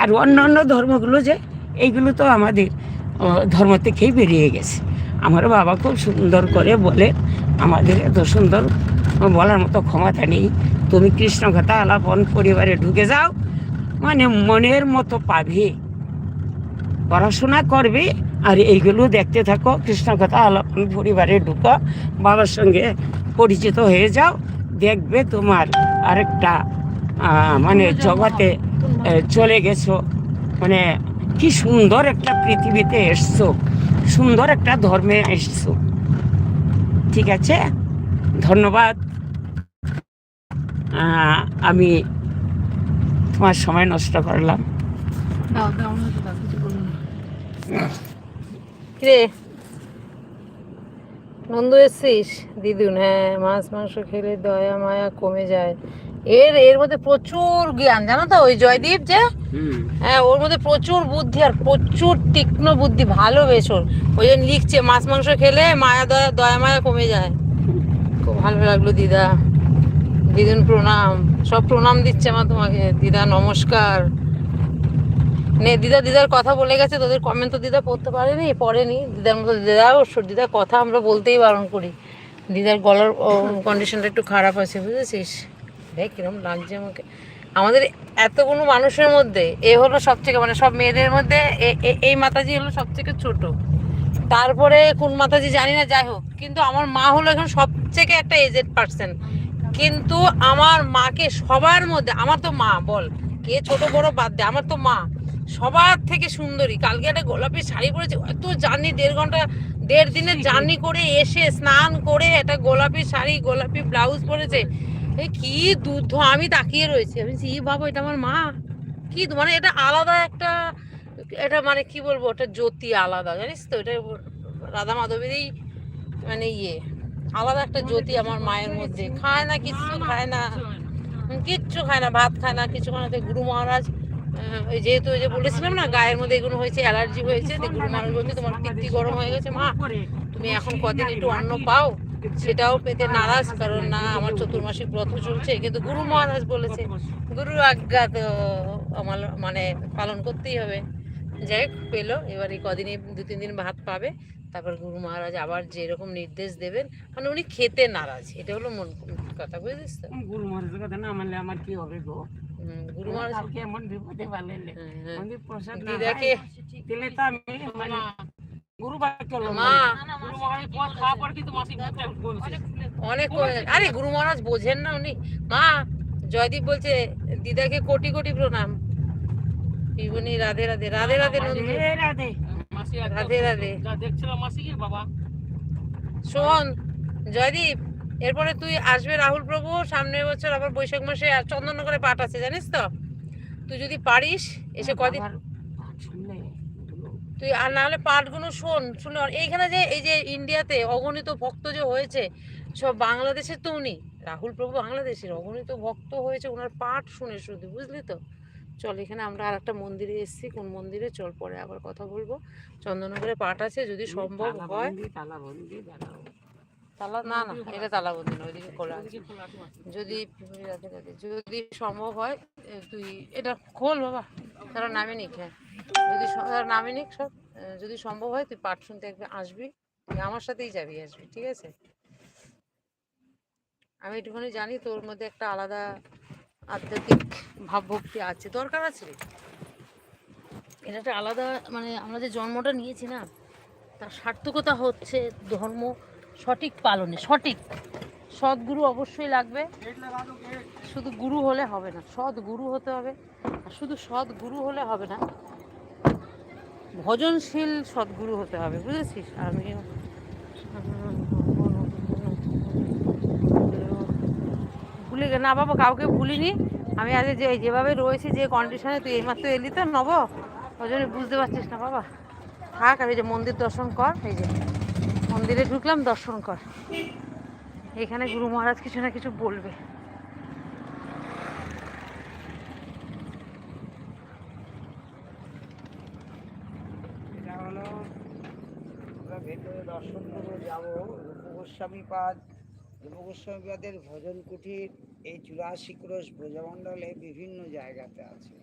আর অন্য অন্য ধর্মগুলো যে, এইগুলো তো আমাদের ধর্ম থেকেই বেরিয়ে গেছে। আমার বাবা খুব সুন্দর করে বলে, আমাদের এত সুন্দর বলার মতো ক্ষমতা নেই। তুমি কৃষ্ণ কথা আলাপন পরিবারে ঢুকে যাও। মানে মনের মতো পাবে। পড়াশোনা করবে আর এইগুলো দেখতে থাকো। কৃষ্ণ কথা আলাপন পরিবারে ঢুকো। বাবার সঙ্গে পরিচিত হয়ে যাও। দেখবে তোমার আরেকটা মানে জগতে চলে গেছো। মানে কি সুন্দর একটা পৃথিবীতে এসছো। সুন্দর একটা ধর্মে এসছো। ঠিক আছে? ধন্যবাদ। আমি তোমার সময় নষ্ট করলাম। কিরে? নন্দু এসছিস? দিদুন হ্যাঁ মাছ মাংস খেলে দয়া মায়া কমে যায়। এর এর মধ্যে প্রচুর জ্ঞান জানো তো ওই জয়দীপ যে? হ্যাঁ ওর মধ্যে প্রচুর বুদ্ধি আর প্রচুর তীক্ষ্ণ বুদ্ধি ভালো বেশ ওর। ওই জন্য লিখছে মাছ মাংস খেলে মায়া দয়া দয়া মায়া কমে যায়। খুব ভালো লাগল দিদা। দিদুন প্রণাম। সব প্রণাম দিচ্ছে আমার তোমাকে। দিদা নমস্কার। নে দিদা দিদার কথা বলে গেছে তোদের কমেন্ট তো দিদা পড়তে পারেনি পড়েনি। দিদার মতো দিদা ও দিদার কথা আমরা বলতেই বারণ করি। দিদার গলার কন্ডিশনটা একটু খারাপ আছে বুঝেছিস? দেখ কিরম লাগছে আমাকে। আমাদের এতগুলো মানুষের মধ্যে এ হলো সব থেকে মানে সব মেয়েদের মধ্যে এই মাতাজি হলো সব থেকে ছোট। তারপরে কোন মাতাজি জানি না যাই হোক। কিন্তু আমার মা হলো এখন সব থেকে একটা এজেড পার্সন কিন্তু আমার মাকে সবার মধ্যে আমার তো মা বল। কে ছোট বড় বাদ দে আমার তো মা। সবার থেকে সুন্দরী। কালকে একটা গোলাপি শাড়ি পরেছে এত জার্নি দেড় ঘণ্টা দেড় দিনের জার্নি করে এসে স্নান করে একটা গোলাপি শাড়ি গোলাপি ব্লাউজ পরেছে। এই কি দুধ, আমি তাকিয়ে রয়েছি। আমি ই বাবা, এটা আমার মা। কি মানে এটা আলাদা একটা, এটা মানে কি বলব, ওটা জ্যোতি আলাদা, জানিস তো? এটা রাধা মাধবেরই মানে ইয়ে। আলাদা একটা জ্যোতি আমার মায়ের মধ্যে। খায় না কিচ্ছু, খায় না। কিচ্ছু খায় না, ভাত খায় না, কিছু খায় না। গুরু মহারাজ যেহেতু ওই যে বলেছিলাম না, গায়ের মধ্যে এগুলো হয়েছে, অ্যালার্জি হয়েছে গুরু মহারাজ বলছে, তোমার পিত্তি গরম হয়ে গেছে, মা। তুমি এখন কদিন একটু অন্ন পাও সেটাও পেতে নারাজ কারণ না আমার চতুর্মাসিক ব্রত চলছে। কিন্তু গুরু মহারাজ বলেছে গুরু আজ্ঞা তো আমার মানে পালন করতেই হবে। যাই হোক পেল। এবার এই কদিনই দু তিন দিন ভাত পাবে। তারপর গুরু মহারাজ আবার যেরকম নির্দেশ দেবেন মানে উনি খেতে নারাজ। এটা হলো মন কথা বুঝেছিস তো? গুরু মহারাজের কথা না মানলে আমার কি হবে গো? গুরু মহারাজ এমন বিপদে হ্যাঁ, হ্যাঁ। প্রসাদ দিদাকে দিলে তো আমি মানে গুরু বাক্য মা। অনেক আরে গুরু মহারাজ বোঝেন না উনি। মা জয়দীপ বলছে দিদাকে কোটি কোটি প্রণাম। পিবনি রাধে রাধে রাধে রাধে নন্দু। রাধে রাধে। বাবা। শোন জয়দীপ এরপরে তুই আসবে রাহুল প্রভু সামনের বছর আবার বৈশাখ মাসে আর চন্দননগরে পাঠ আছে জানিস তো? তুই যদি পারিস এসে কদিন আবার পাঠ শুনলে এগুলো তুই আর নাহলে পাঠগুলো শোন শুনে এইখানে যে এই যে ইন্ডিয়াতে অগণিত ভক্ত যে হয়েছে সব বাংলাদেশের তো উনি। রাহুল প্রভু বাংলাদেশের অগণিত ভক্ত হয়েছে ওনার পাঠ শুনে শুধু বুঝলি তো? চল এখানে আমরা আর একটা মন্দিরে এসেছি কোন মন্দিরে? চল পরে আবার কথা বলব। চন্দননগরে পাঠ আছে যদি সম্ভব হয়। তালা না না এটা তালাবন্দি না ওইদিকে খোলা যদি যদি সম্ভব হয় তুই এটা খোল বাবা তারা নামে হ্যাঁ যদি নামে নিক সব যদি সম্ভব হয় তুই পাঠ শুনতে একবার আসবি, তুই আমার সাথেই যাবি, আসবি, ঠিক আছে আমি একটুখানি জানি তোর মধ্যে একটা আলাদা আধ্যাত্মিক ভাবভক্তি আছে, দরকার আছে। এটা একটা আলাদা মানে আমরা যে জন্মটা নিয়েছি না, তার সার্থকতা হচ্ছে ধর্ম সঠিক পালনে, সঠিক সদ্গুরু অবশ্যই লাগবে, শুধু গুরু হলে হবে না সৎ গুরু হতে হবে, আর শুধু সৎ গুরু হলে হবে না ভজনশীল সদ্গুরু হতে হবে, বুঝেছিস? আমি ভুলে গে না বাবা, কাউকে ভুলিনি। আমি আজ যে যেভাবে রয়েছি, যে কন্ডিশনে তুই এইমাত্র এলি তো নব, ওই জন্য বুঝতে পারছিস না বাবা। থাক আর এই যে মন্দির দর্শন কর, এই যে মন্দিরে ঢুকলাম, দর্শন কর। এখানে গুরু মহারাজ কিছু না কিছু বলবে এটা হলো আমরা ভেতরে দর্শন করে যাব। রূপগোস্বামী পাদ, রূপগোস্বামী পাদের ভজন কুঠির এই চুরাশি ক্রোশ ব্রজমণ্ডলে বিভিন্ন জায়গাতে আছে।